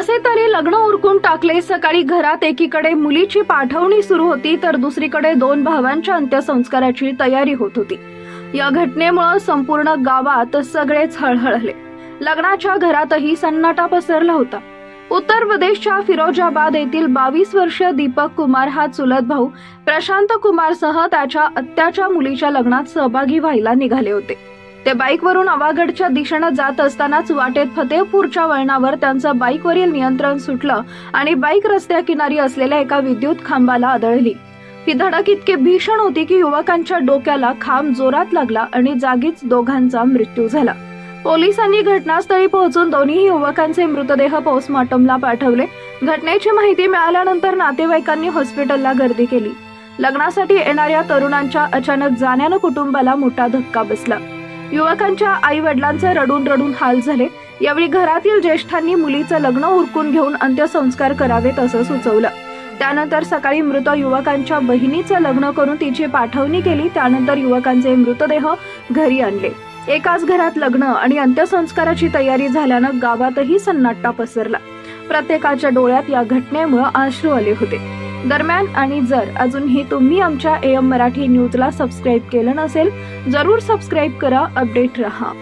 कसे तरी लग्न उरकून टाकले. सकाळी घरात एकीकडे मुलीची पाठवणी सुरू होती तर दुसरीकडे दोन भावांच्या अंत्यसंस्काराची तयारी होत होती. या घटनेमुळे संपूर्ण गावात सगळेच हळहळले. लग्नाच्या घरातही सन्नाटा पसरला होता. उत्तर प्रदेशच्या फिरोजाबाद येथील बावीस वर्षीय दीपक कुमार हा चुलत भाऊ प्रशांत कुमारसह त्याच्या आत्याच्या मुलीच्या लग्नात सहभागी व्हायला निघाले होते. ते बाईकवरून आवागडच्या दिशेनं जात असतानाच वाटेत फतेहपूरच्या वळणावर त्यांचं बाईकवरील नियंत्रण सुटलं आणि बाईक रस्त्याकिनारी असलेल्या एका विद्युत खांबाला आदळली. ही धडक इतकी भीषण होती की युवकांच्या डोक्याला खांब जोरात लागला आणि जागीच दोघांचा मृत्यू झाला. पोलिसांनी घटनास्थळी पोहोचून दोन्ही युवकांचे मृतदेह पोस्टमॉर्टमला पाठवले. घटनेची माहिती मिळाल्यानंतर नातेवाईकांनी हॉस्पिटलला गर्दी केली. लग्नासाठी येणाऱ्या तरुणांच्या अचानक जाण्यानं कुटुंबाला मोठा धक्का बसला. युवकांच्या आई वडिलांचे रडून रडून हाल झाले. यावेळी घरातील ज्येष्ठांनी मुलीचं लग्न उरकून घेऊन अंत्यसंस्कार करावेत असं सुचवलं. त्यानंतर सकाळी मृत युवकांच्या बहिणीचं लग्न करून तिची पाठवणी केली. त्यानंतर युवकांचे मृतदेह घरी आणले. एकाच घरात लग्न आणि अंत्यसंस्काराची तयारी झाल्यानं गावातही सन्नाटा पसरला. प्रत्येकाच्या डोळ्यात या घटनेमुळे अश्रू आले होते. दरम्यान आणि जर अजूनही तुम्ही आमच्या एम मराठी न्यूजला सबस्क्राईब केलं नसेल जरूर सबस्क्राईब करा अपडेट रहा.